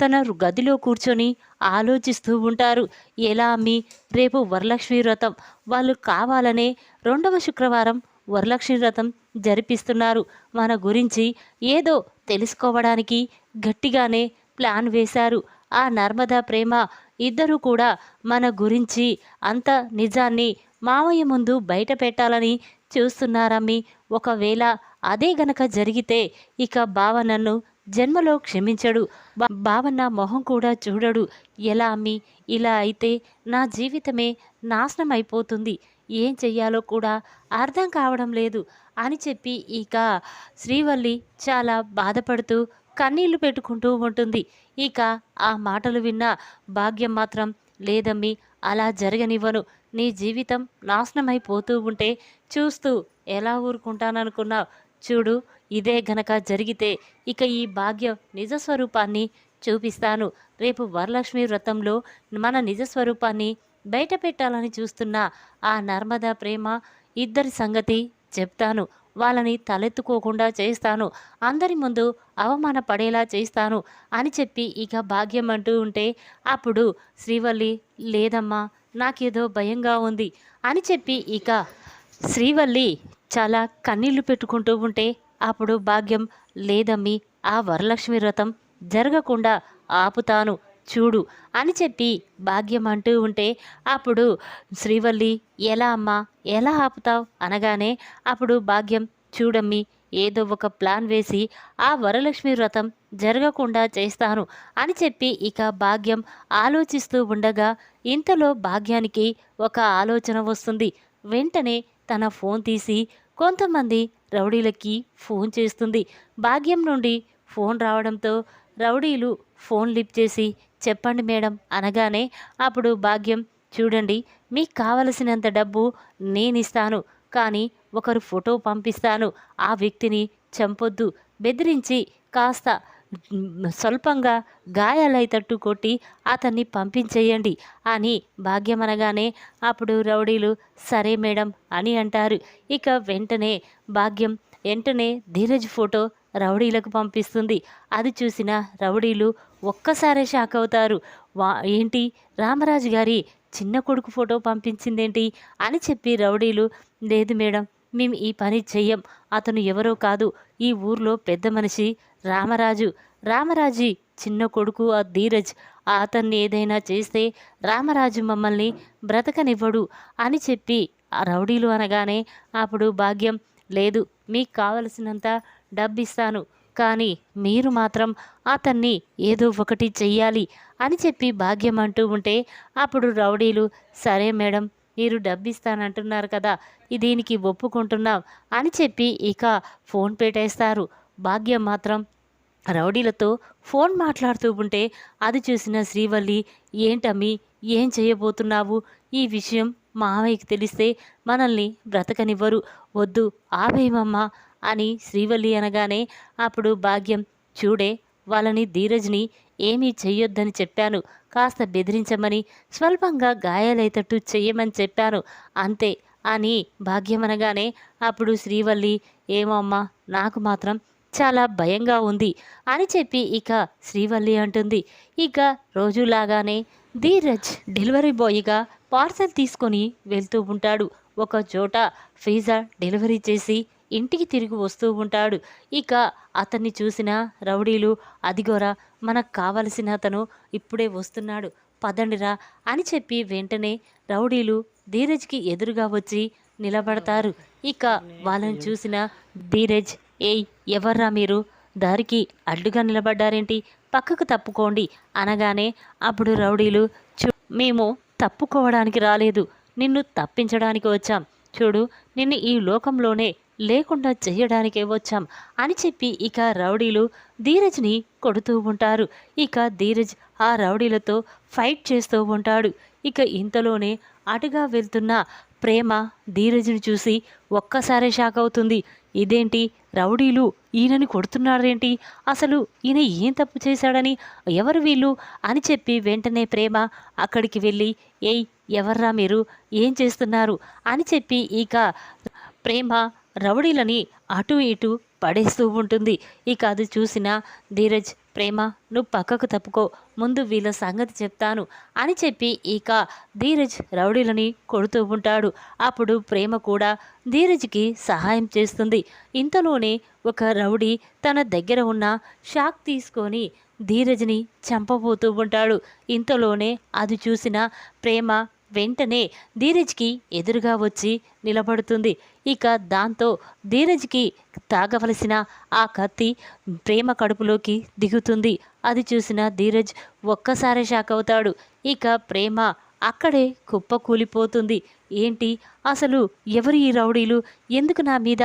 తన గదిలో కూర్చొని ఆలోచిస్తూ ఉంటారు. ఎలా అమ్మి? రేపు వరలక్ష్మి వ్రతం. వాళ్ళు కావాలనే రెండవ శుక్రవారం వరలక్ష్మి వ్రతం జరిపిస్తున్నారు. మన గురించి ఏదో తెలుసుకోవడానికి గట్టిగానే ప్లాన్ వేశారు. ఆ నర్మదా ప్రేమ ఇద్దరు కూడా మన గురించి అంత నిజాన్ని మావయ్య ముందు బయట పెట్టాలని చూస్తున్నారమ్మి. ఒకవేళ అదే గనక జరిగితే ఇక బావ నన్ను జన్మలో క్షమించడు. బా- బావ నా మొహం కూడా చూడడు. ఎలా అమ్మి? ఇలా అయితే నా జీవితమే నాశనం అయిపోతుంది ఏం చెయ్యాలో కూడా అర్థం కావడం లేదు అని చెప్పి ఇక శ్రీవల్లి చాలా బాధపడుతూ కన్నీళ్ళు పెట్టుకుంటూ ఉంటుంది. ఇక ఆ మాటలు విన్న భాగ్యం మాత్రం లేదమ్మి అలా జరగనివ్వను. నీ జీవితం నాశనమైపోతూ ఉంటే చూస్తూ ఎలా ఊరుకుంటాననుకున్నావు? చూడు ఇదే గనక జరిగితే ఇక ఈ భాగ్యం నిజ స్వరూపాన్ని చూపిస్తాను. రేపు వరలక్ష్మి వ్రతంలో మన నిజ స్వరూపాన్ని బయట పెట్టాలని చూస్తున్న ఆ నర్మదా ప్రేమ ఇద్దరి సంగతి చెప్తాను. వాళ్ళని తలెత్తుకోకుండా చేస్తాను. అందరి ముందు అవమానపడేలా చేస్తాను అని చెప్పి ఇక భాగ్యం అంటూ ఉంటే అప్పుడు శ్రీవల్లి లేదమ్మా నాకేదో భయంగా ఉంది అని చెప్పి ఇక శ్రీవల్లి చాలా కన్నీళ్ళు పెట్టుకుంటూ ఉంటే అప్పుడు భాగ్యం లేదమ్మి ఆ వరలక్ష్మి వ్రతం జరగకుండా ఆపుతాను చూడు అని చెప్పి భాగ్యం అంటూ ఉంటే అప్పుడు శ్రీవల్లి ఎలా అమ్మా ఎలా ఆపుతావు? అనగానే అప్పుడు భాగ్యం చూడమ్మి ఏదో ఒక ప్లాన్ వేసి ఆ వరలక్ష్మి వ్రతం జరగకుండా చేస్తాను అని చెప్పి ఇక భాగ్యం ఆలోచిస్తూ ఉండగా ఇంతలో భాగ్యానికి ఒక ఆలోచన వస్తుంది. వెంటనే తన ఫోన్ తీసి కొంతమంది రౌడీలకి ఫోన్ చేస్తుంది. భాగ్యం నుండి ఫోన్ రావడంతో రౌడీలు ఫోన్ లిఫ్ట్ చేసి చెప్పండి మేడం అనగానే అప్పుడు భాగ్యం చూడండి మీకు కావలసినంత డబ్బు నేనిస్తాను కానీ ఒకరు ఫోటో పంపిస్తాను. ఆ వ్యక్తిని చంపొద్దు. బెదిరించి కాస్త స్వల్పంగా గాయాలైతట్టు కొట్టి అతన్ని పంపించేయండి అని భాగ్యం అనగానే అప్పుడు రౌడీలు సరే మేడం అని అంటారు. ఇక వెంటనే భాగ్యం వెంటనే ధీరజ్ ఫోటో రౌడీలకు పంపిస్తుంది. అది చూసిన రౌడీలు ఒక్కసారే షాక్ అవుతారు. వా ఏంటి? రామరాజు గారి చిన్న కొడుకు ఫోటో పంపించిందేంటి? అని చెప్పి రౌడీలు లేదు మేడం మేము ఈ పని చెయ్యం. అతను ఎవరో కాదు. ఈ ఊర్లో పెద్ద మనిషి రామరాజు. రామరాజు చిన్న కొడుకు ఆ ధీరజ్. అతన్ని ఏదైనా చేస్తే రామరాజు మమ్మల్ని బ్రతకనివ్వడు అని చెప్పి ఆ రౌడీలు అనగానే అప్పుడు భాగ్యం లేదు మీకు కావలసినంత డబ్బిస్తాను. కానీ మీరు మాత్రం అతన్ని ఏదో ఒకటి చెయ్యాలి అని చెప్పి భాగ్యం అంటూ ఉంటే అప్పుడు రౌడీలు సరే మేడం మీరు డబ్బిస్తానంటున్నారు కదా దీనికి ఒప్పుకుంటున్నాం అని చెప్పి ఇక ఫోన్ పెట్టేస్తారు. భాగ్యం మాత్రం రౌడీలతో ఫోన్ మాట్లాడుతూ ఉంటే అది చూసిన శ్రీవల్లి ఏంటమ్మి ఏం చేయబోతున్నావు? ఈ విషయం మావయ్యకి తెలిస్తే మనల్ని బ్రతకనివ్వరు. వద్దు ఆవేమమ్మా అని శ్రీవల్లి అనగానే అప్పుడు భాగ్యం చూడే వాళ్ళని ధీరజ్ని ఏమీ చెయ్యొద్దని చెప్పాను. కాస్త బెదిరించమని స్వల్పంగా గాయాలైతట్టు చెయ్యమని చెప్పాను. అంతే అని భాగ్యం అనగానే అప్పుడు శ్రీవల్లి ఏమో అమ్మా నాకు మాత్రం చాలా భయంగా ఉంది అని చెప్పి ఇక శ్రీవల్లి అంటుంది. ఇక రోజులాగానే ధీరజ్ డెలివరీ బాయ్గా పార్సల్ తీసుకొని వెళ్తూ ఉంటాడు. ఒక చోట పిజ్జా డెలివరీ చేసి ఇంటికి తిరిగి వస్తూ ఉంటాడు. ఇక అతన్ని చూసిన రౌడీలు అదిగోరా మనకు కావలసిన అతను ఇప్పుడే వస్తున్నాడు. పదండిరా అని చెప్పి వెంటనే రౌడీలు ధీరజ్కి ఎదురుగా వచ్చి నిలబడతారు. ఇక వాళ్ళని చూసిన ధీరజ్ ఏయ్ ఎవర్రా మీరు? దారికి అడ్డుగా నిలబడ్డారేంటి? పక్కకు తప్పుకోండి అనగానే అప్పుడు రౌడీలు చూ మేము తప్పుకోవడానికి రాలేదు. నిన్ను తప్పించడానికి వచ్చాం. చూడు నిన్ను ఈ లోకంలోనే లేకుండా చెయ్యడానికే వచ్చాం అని చెప్పి ఇక రౌడీలు ధీరజ్ని కొడుతూ ఉంటారు. ఇక ధీరజ్ ఆ రౌడీలతో ఫైట్ చేస్తూ ఉంటాడు. ఇక ఇంతలోనే అటుగా వెళ్తున్న ప్రేమ ధీరజ్ని చూసి ఒక్కసారే షాక్ అవుతుంది. ఇదేంటి రౌడీలు ఈయనని కొడుతున్నారేంటి? అసలు ఈయన ఏం తప్పు చేశాడని ఎవరు వీళ్ళు అని చెప్పి వెంటనే ప్రేమ అక్కడికి వెళ్ళి ఏయ్ ఎవర్రా మీరు? ఏం చేస్తున్నారు? అని చెప్పి ఇక ప్రేమ రౌడీలని అటు ఇటు పడేస్తూ ఉంటుంది. ఇక అది చూసిన ధీరజ్ ప్రేమ నువ్వు పక్కకు తప్పుకో. ముందు వీళ్ళ సంగతి చెప్తాను అని చెప్పి ఇక ధీరజ్ రౌడీలని కొడుతూ ఉంటాడు. అప్పుడు ప్రేమ కూడా ధీరజ్కి సహాయం చేస్తుంది. ఇంతలోనే ఒక రౌడీ తన దగ్గర ఉన్న షాక్ తీసుకొని ధీరజ్ని చంపబోతూ ఉంటాడు. ఇంతలోనే అది చూసిన ప్రేమ వెంటనే ధీరజ్కి ఎదురుగా వచ్చి నిలబడుతుంది. ఇక దాంతో ధీరజ్కి తాగవలసిన ఆ కత్తి ప్రేమ కడుపులోకి దిగుతుంది. అది చూసిన ధీరజ్ ఒక్కసారి షాక్ అవుతాడు. ఇక ప్రేమ అక్కడే కుప్ప కూలిపోతుంది. ఏంటి? అసలు ఎవరు ఈ రౌడీలు? ఎందుకు నా మీద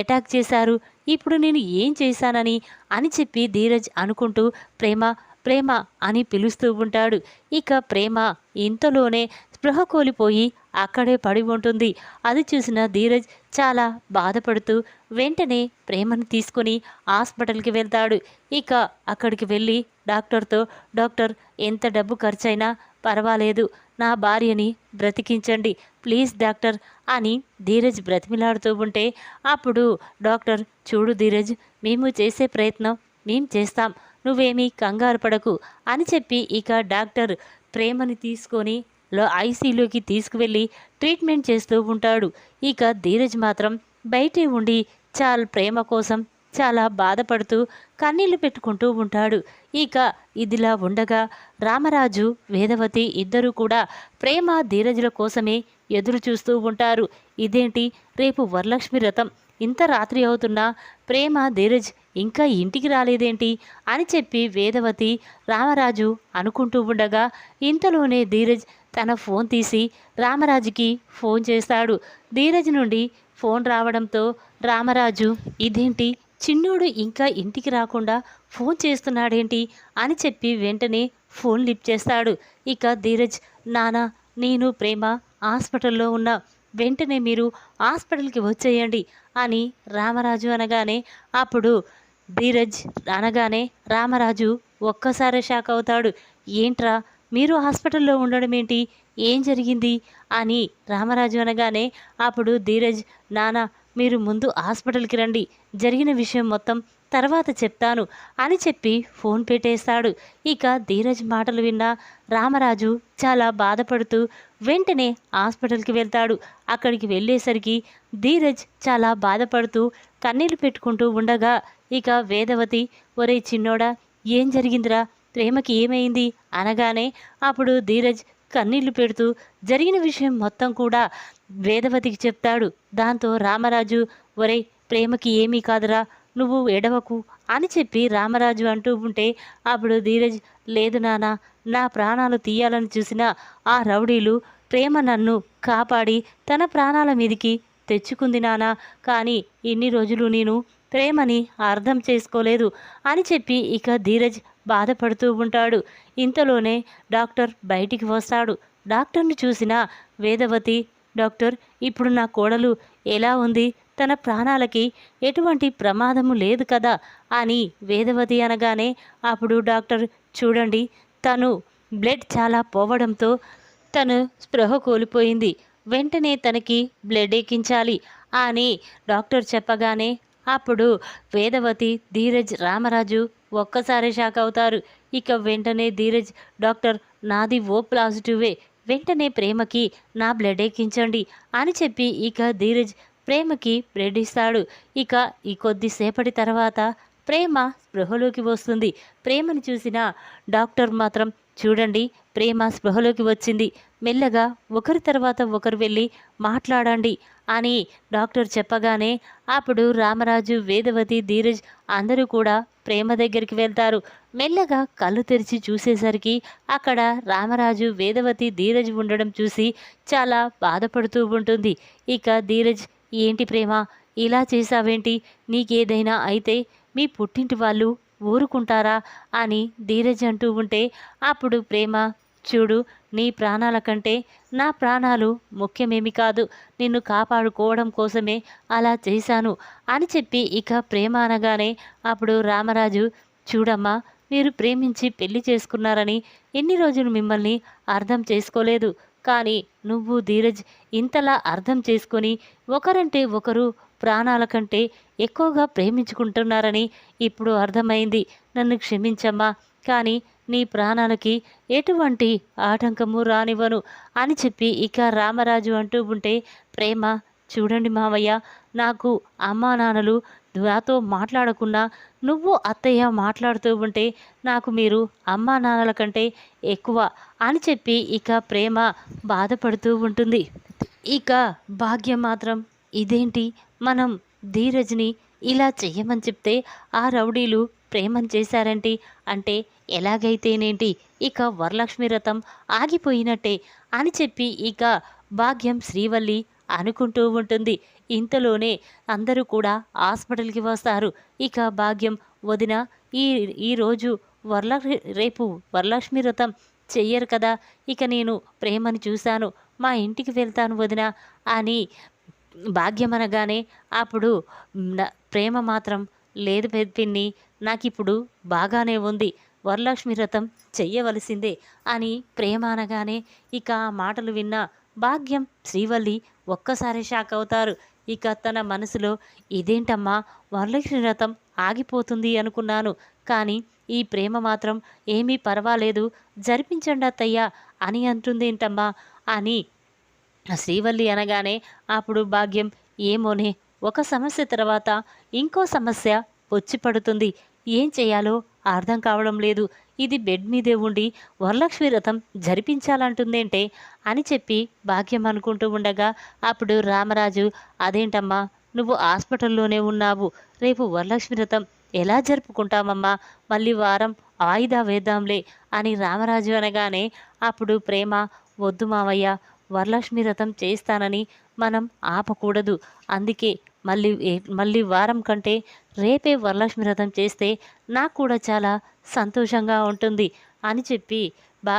అటాక్ చేశారు? ఇప్పుడు నేను ఏం చేశానని అని చెప్పి ధీరజ్ అనుకుంటూ ప్రేమ ప్రేమ అని పిలుస్తూ ఉంటాడు. ఇక ప్రేమ ఇంతలోనే స్పృహ కోల్పోయి అక్కడే పడి ఉంటుంది. అది చూసిన ధీరజ్ చాలా బాధపడుతూ వెంటనే ప్రేమను తీసుకుని హాస్పిటల్కి వెళ్తాడు. ఇక అక్కడికి వెళ్ళి డాక్టర్తో డాక్టర్ ఎంత డబ్బు ఖర్చైనా పర్వాలేదు. నా భార్యని బ్రతికించండి. ప్లీజ్ డాక్టర్ అని ధీరజ్ బ్రతిమిలాడుతూ ఉంటే అప్పుడు డాక్టర్ చూడు ధీరజ్ మేము చేసే ప్రయత్నం మేము చేస్తాం. నువ్వేమీ కంగారు పడకు అని చెప్పి ఇక డాక్టర్ ప్రేమని తీసుకొని లో ఐసీలోకి తీసుకువెళ్ళి ట్రీట్మెంట్ చేస్తూ ఉంటాడు. ఇక ధీరజ్ మాత్రం బయటే ఉండి చాలా ప్రేమ కోసం చాలా బాధపడుతూ కన్నీళ్ళు పెట్టుకుంటూ ఉంటాడు. ఇక ఇదిలా ఉండగా రామరాజు వేదవతి ఇద్దరూ కూడా ప్రేమ ధీరజుల కోసమే ఎదురు చూస్తూ ఉంటారు. ఇదేంటి? రేపు వరలక్ష్మి రథం ఇంత రాత్రి అవుతున్నా ప్రేమ ధీరజ్ ఇంకా ఇంటికి రాలేదేంటి? అని చెప్పి వేదవతి రామరాజు అనుకుంటూ ఉండగా ఇంతలోనే ధీరజ్ తన ఫోన్ తీసి రామరాజుకి ఫోన్ చేస్తాడు. ధీరజ్ నుండి ఫోన్ రావడంతో రామరాజు ఇదేంటి? చిన్నోడు ఇంకా ఇంటికి రాకుండా ఫోన్ చేస్తున్నాడేంటి? అని చెప్పి వెంటనే ఫోన్ లిప్ చేస్తాడు. ఇక ధీరజ్ నానా నేను ప్రేమ హాస్పిటల్లో ఉన్న. వెంటనే మీరు హాస్పిటల్కి వచ్చేయండి అని రామరాజు అనగానే అప్పుడు ధీరజ్ అనగానే రామరాజు ఒక్కసారి షాక్ అవుతాడు. ఏంట్రా మీరు హాస్పిటల్లో ఉండడం ఏంటి? ఏం జరిగింది? అని రామరాజు అనగానే అప్పుడు ధీరజ్ నానా మీరు ముందు హాస్పిటల్కి రండి. జరిగిన విషయం మొత్తం తర్వాత చెప్తాను అని చెప్పి ఫోన్ పెట్టేస్తాడు. ఇక ధీరజ్ మాటలు విన్న రామరాజు చాలా బాధపడుతూ వెంటనే హాస్పిటల్కి వెళ్తాడు. అక్కడికి వెళ్ళేసరికి ధీరజ్ చాలా బాధపడుతూ కన్నీళ్ళు పెట్టుకుంటూ ఉండగా ఇక వేదవతి ఒరే చిన్నోడా ఏం జరిగిందిరా? ప్రేమకి ఏమైంది? అనగానే అప్పుడు ధీరజ్ కన్నీళ్ళు పెడుతూ జరిగిన విషయం మొత్తం కూడా వేదవతికి చెప్తాడు. దాంతో రామరాజు ఒరే ప్రేమకి ఏమీ కాదురా. నువ్వు ఎడవకు అని చెప్పి రామరాజు అంటూ ఉంటే అప్పుడు ధీరజ్ లేదు నాన్న నా ప్రాణాలు తీయాలని చూసిన ఆ రౌడీలు ప్రేమ నన్ను కాపాడి తన ప్రాణాల మీదికి తెచ్చుకుంది నానా. కానీ ఇన్ని రోజులు నేను ప్రేమని అర్థం చేసుకోలేదు అని చెప్పి ఇక ధీరజ్ బాధపడుతూ ఉంటాడు. ఇంతలోనే డాక్టర్ బయటికి వస్తాడు. డాక్టర్ని చూసిన వేదవతి డాక్టర్ ఇప్పుడు నా కోడలు ఎలా ఉంది? తన ప్రాణాలకి ఎటువంటి ప్రమాదము లేదు కదా అని వేదవతి అనగానే అప్పుడు డాక్టర్ చూడండి తను బ్లడ్ చాలా పోవడంతో తను స్పృహ కోల్పోయింది. వెంటనే తనకి బ్లడ్ ఎక్కించాలి అని డాక్టర్ చెప్పగానే అప్పుడు వేదవతి ధీరజ్ రామరాజు ఒక్కసారి షాక్ అవుతారు. ఇక వెంటనే ధీరజ్ డాక్టర్ నాది ఓ పాజిటివే వెంటనే ప్రేమకి నా బ్లడ్ ఎక్కించండి అని చెప్పి ఇక ధీరజ్ ప్రేమకి ప్రేరిస్తాడు ఇక ఈ కొద్దిసేపటి తర్వాత ప్రేమ స్పృహలోకి వస్తుంది. ప్రేమని చూసిన డాక్టర్ మాత్రం చూడండి ప్రేమ స్పృహలోకి వచ్చింది. మెల్లగా ఒకరి తర్వాత ఒకరు వెళ్ళి మాట్లాడండి అని డాక్టర్ చెప్పగానే అప్పుడు రామరాజు వేదవతి ధీరజ్ అందరూ కూడా ప్రేమ దగ్గరికి వెళ్తారు. మెల్లగా కళ్ళు తెరిచి చూసేసరికి అక్కడ రామరాజు వేదవతి ధీరజ్ ఉండడం చూసి చాలా బాధపడుతూ ఉంటుంది. ఇక ధీరజ్ ఏంటి ప్రేమ? ఇలా చేసావేంటి నీకేదైనా అయితే మీ పుట్టింటి వాళ్ళు ఊరుకుంటారా? అని ధీరజ్ అంటూ ఉంటే అప్పుడు ప్రేమ చూడు నీ ప్రాణాల కంటే నా ప్రాణాలు ముఖ్యమేమి కాదు. నిన్ను కాపాడుకోవడం కోసమే అలా చేశాను అని చెప్పి ఇక ప్రేమ అనగానే అప్పుడు రామరాజు చూడమ్మా మీరు ప్రేమించి పెళ్ళి చేసుకున్నారని ఎన్ని రోజులు మిమ్మల్ని అర్థం చేసుకోలేదు. కానీ నువ్వు ధీరజ్ ఇంతలా అర్థం చేసుకొని ఒకరంటే ఒకరు ప్రాణాల కంటే ఎక్కువగా ప్రేమించుకుంటున్నారని ఇప్పుడు అర్థమైంది. నన్ను క్షమించమ్మా కానీ నీ ప్రాణాలకి ఎటువంటి ఆటంకము రానివ్వను అని చెప్పి ఇక రామరాజు అంటూ ఉంటే ప్రేమ చూడండి మావయ్య నాకు అమ్మా నాన్నలు నాతో మాట్లాడకున్నా నువ్వు అత్తయ్య మాట్లాడుతూ ఉంటే నాకు మీరు అమ్మా నాన్నల కంటే ఎక్కువ అని చెప్పి ఇక ప్రేమ బాధపడుతూ ఉంటుంది. ఇక భాగ్యం మాత్రం ఇదేంటి? మనం ధీరజ్ని ఇలా చెయ్యమని చెప్తే ఆ రౌడీలు ప్రేమను చేశారంటి అంటే ఎలాగైతేనేంటి? ఇక వరలక్ష్మి రథం ఆగిపోయినట్టే అని చెప్పి ఇక భాగ్యం శ్రీవల్లి అనుకుంటూ ఉంటుంది. ఇంతలోనే అందరూ కూడా హాస్పిటల్కి వస్తారు. ఇక భాగ్యం వదిన ఈ ఈరోజు వరలక్ష్మి రేపు వరలక్ష్మి వ్రతం చెయ్యరు కదా. ఇక నేను ప్రేమని చూశాను. మా ఇంటికి వెళ్తాను వదిన అని భాగ్యం అనగానే అప్పుడు ప్రేమ మాత్రం లేదు పిన్ని. నాకు ఇప్పుడు బాగానే ఉంది. వరలక్ష్మి వ్రతం చెయ్యవలసిందే అని ప్రేమ అనగానే ఇక ఆ మాటలు విన్న భాగ్యం శ్రీవల్లి ఒక్కసారి షాక్ అవుతారు. ఇక తన మనసులో ఇదేంటమ్మా వరలక్ష్మి వ్రతం ఆగిపోతుంది అనుకున్నాను. కానీ ఈ ప్రేమ మాత్రం ఏమీ పర్వాలేదు. జరిపించండి అత్తయ్య అని అంటుందేంటమ్మా అని శ్రీవల్లి అనగానే అప్పుడు భాగ్యం ఏమోనే ఒక సమస్య తర్వాత ఇంకో సమస్య వచ్చి పడుతుంది. ఏం చేయాలో అర్థం కావడం లేదు. ఇది బెడ్ మీదే ఉండి వరలక్ష్మి రథం జరిపించాలంటుందేంటే అని చెప్పి భాగ్యం అనుకుంటూ ఉండగా అప్పుడు రామరాజు అదేంటమ్మా నువ్వు హాస్పిటల్లోనే ఉన్నావు. రేపు వరలక్ష్మి రథం ఎలా జరుపుకుంటామమ్మా? మళ్ళీ వారం ఆయుధ వేద్దాంలే అని రామరాజు అనగానే అప్పుడు ప్రేమ వద్దు మావయ్య వరలక్ష్మి రథం చేస్తానని మనం ఆపకూడదు. అందుకే మళ్ళీ మళ్ళీ వారం కంటే రేపే వరలక్ష్మి వ్రతం చేస్తే నాకు కూడా చాలా సంతోషంగా ఉంటుంది అని చెప్పి బా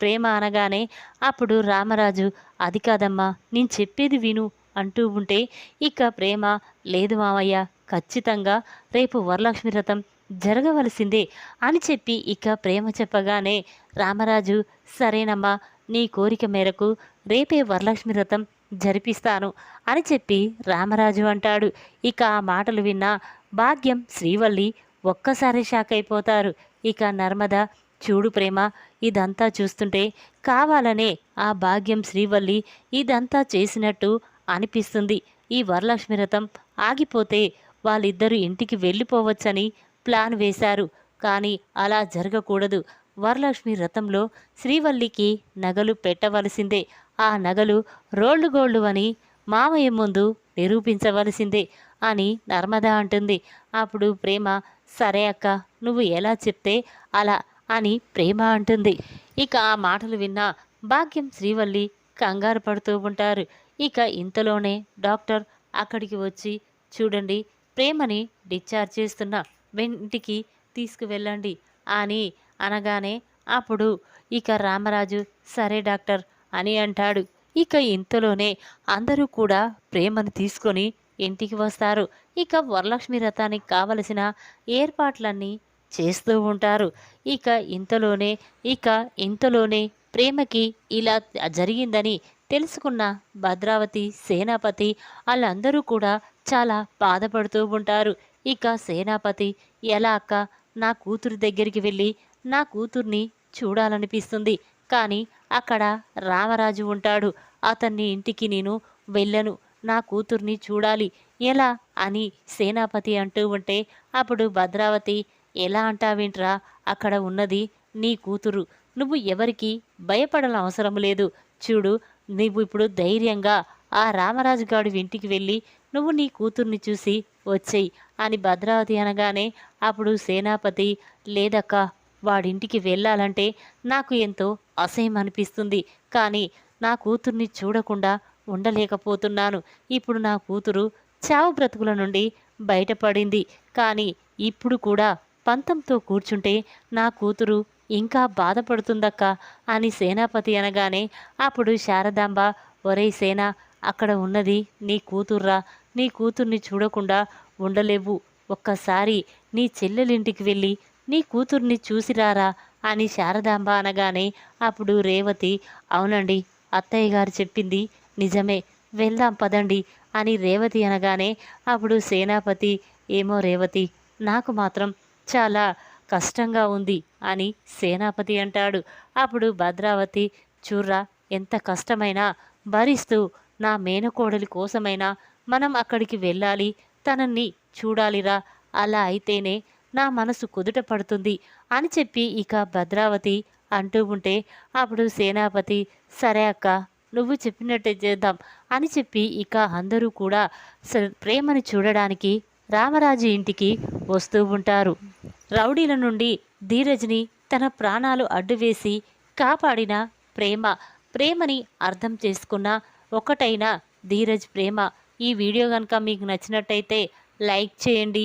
ప్రేమ అనగానే అప్పుడు రామరాజు అది కాదమ్మా నేను చెప్పేది విను అంటూ ఉంటే ఇక ప్రేమ లేదు మావయ్య ఖచ్చితంగా రేపు వరలక్ష్మి వ్రతం జరగవలసిందే అని చెప్పి ఇక ప్రేమ చెప్పగానే రామరాజు సరేనమ్మా నీ కోరిక మేరకు రేపే వరలక్ష్మి వ్రతం జరిపిస్తాను అని చెప్పి రామరాజు అంటాడు. ఇక ఆ మాటలు విన్న భాగ్యం శ్రీవల్లి ఒక్కసారి షాక్ అయిపోతారు. ఇక నర్మద చూడు ప్రేమ ఇదంతా చూస్తుంటే కావాలనే ఆ భాగ్యం శ్రీవల్లి ఇదంతా చేసినట్టు అనిపిస్తుంది. ఈ వరలక్ష్మి వ్రతం ఆగిపోతే వాళ్ళిద్దరూ ఇంటికి వెళ్ళిపోవచ్చని ప్లాన్ వేశారు. కానీ అలా జరగకూడదు. వరలక్ష్మి రథంలో శ్రీవల్లికి నగలు పెట్టవలసిందే. ఆ నగలు రోళ్ళు గోళ్ళు అని మామయ్య ముందు నిరూపించవలసిందే అని నర్మద అంటుంది. అప్పుడు ప్రేమ సరే అక్క నువ్వు ఎలా చెప్తే అలా అని ప్రేమ అంటుంది. ఇక ఆ మాటలు విన్నా భాగ్యం శ్రీవల్లి కంగారు పడుతూ ఉంటారు. ఇక ఇంతలోనే డాక్టర్ అక్కడికి వచ్చి చూడండి ప్రేమని డిశ్చార్జ్ చేస్తున్న వెంటికి తీసుకువెళ్ళండి అని అనగానే అప్పుడు ఇక రామరాజు సరే డాక్టర్ అని అంటాడు. ఇక ఇంతలోనే అందరూ కూడా ప్రేమను తీసుకొని ఇంటికి వస్తారు. ఇక వరలక్ష్మి రథానికి కావలసిన ఏర్పాట్లన్నీ చేస్తూ ఉంటారు. ఇక ఇంతలోనే ఇక ఇంతలోనే ప్రేమకి ఇలా జరిగిందని తెలుసుకున్న భద్రావతి సేనాపతి వాళ్ళందరూ కూడా చాలా బాధపడుతూ ఉంటారు. ఇక సేనాపతి ఎలా అక్క? నా కూతురు దగ్గరికి వెళ్ళి నా కూతుర్ని చూడాలనిపిస్తుంది. కానీ అక్కడ రామరాజు ఉంటాడు. అతన్ని ఇంటికి నేను వెళ్ళను. నా కూతుర్ని చూడాలి. ఎలా అని సేనాపతి అంటూ ఉంటే అప్పుడు భద్రావతి ఎలా అంటావేంట్రా? అక్కడ ఉన్నది నీ కూతురు. నువ్వు ఎవరికి భయపడాల అవసరం లేదు. చూడు నువ్వు ఇప్పుడు ధైర్యంగా ఆ రామరాజు గాడు ఇంటికి వెళ్ళి నువ్వు నీ కూతుర్ని చూసి వచ్చేయి అని భద్రావతి అనగానే అప్పుడు సేనాపతి లేదక్క వాడింటికి వెళ్ళాలంటే నాకు ఎంతో అసహ్యం అనిపిస్తుంది. కానీ నా కూతుర్ని చూడకుండా ఉండలేకపోతున్నాను. ఇప్పుడు నా కూతురు చావు బ్రతుకుల నుండి బయటపడింది. కానీ ఇప్పుడు కూడా పంతంతో కూర్చుంటే నా కూతురు ఇంకా బాధపడుతుందక్క అని సేనాపతి అనగానే అప్పుడు శారదాంబ ఒరేయ్ సేన అక్కడ ఉన్నది నీ కూతుర్రా. నీ కూతుర్ని చూడకుండా ఉండలేవు. ఒక్కసారి నీ చెల్లెలింటికి వెళ్ళి నీ కూతుర్ని చూసిరారా? అని శారదాంబ అనగానే అప్పుడు రేవతి అవునండి అత్తయ్య గారు చెప్పింది నిజమే వెళ్దాం పదండి అని రేవతి అనగానే అప్పుడు సేనాపతి ఏమో రేవతి నాకు మాత్రం చాలా కష్టంగా ఉంది అని సేనాపతి అంటాడు. అప్పుడు భద్రావతి చూర్రా ఎంత కష్టమైనా భరిస్తూ నా మేనకోడలి కోసమైనా మనం అక్కడికి వెళ్ళాలి తనని చూడాలిరా అలా అయితేనే నా మనసు కుదుట పడుతుంది అని చెప్పి ఇక భద్రావతి అంటూ ఉంటే అప్పుడు సేనాపతి సరే అక్క నువ్వు చెప్పినట్టే చేద్దాం అని చెప్పి ఇక అందరూ కూడా స- ప్రేమని చూడడానికి రామరాజు ఇంటికి వస్తూ ఉంటారు. రౌడీల నుండి ధీరజ్ని తన ప్రాణాలు అడ్డువేసి కాపాడిన ప్రేమ ప్రేమని అర్థం చేసుకున్న ఒకటైన ధీరజ్ ప్రేమ. ఈ వీడియో కనుక మీకు నచ్చినట్టయితే లైక్ చేయండి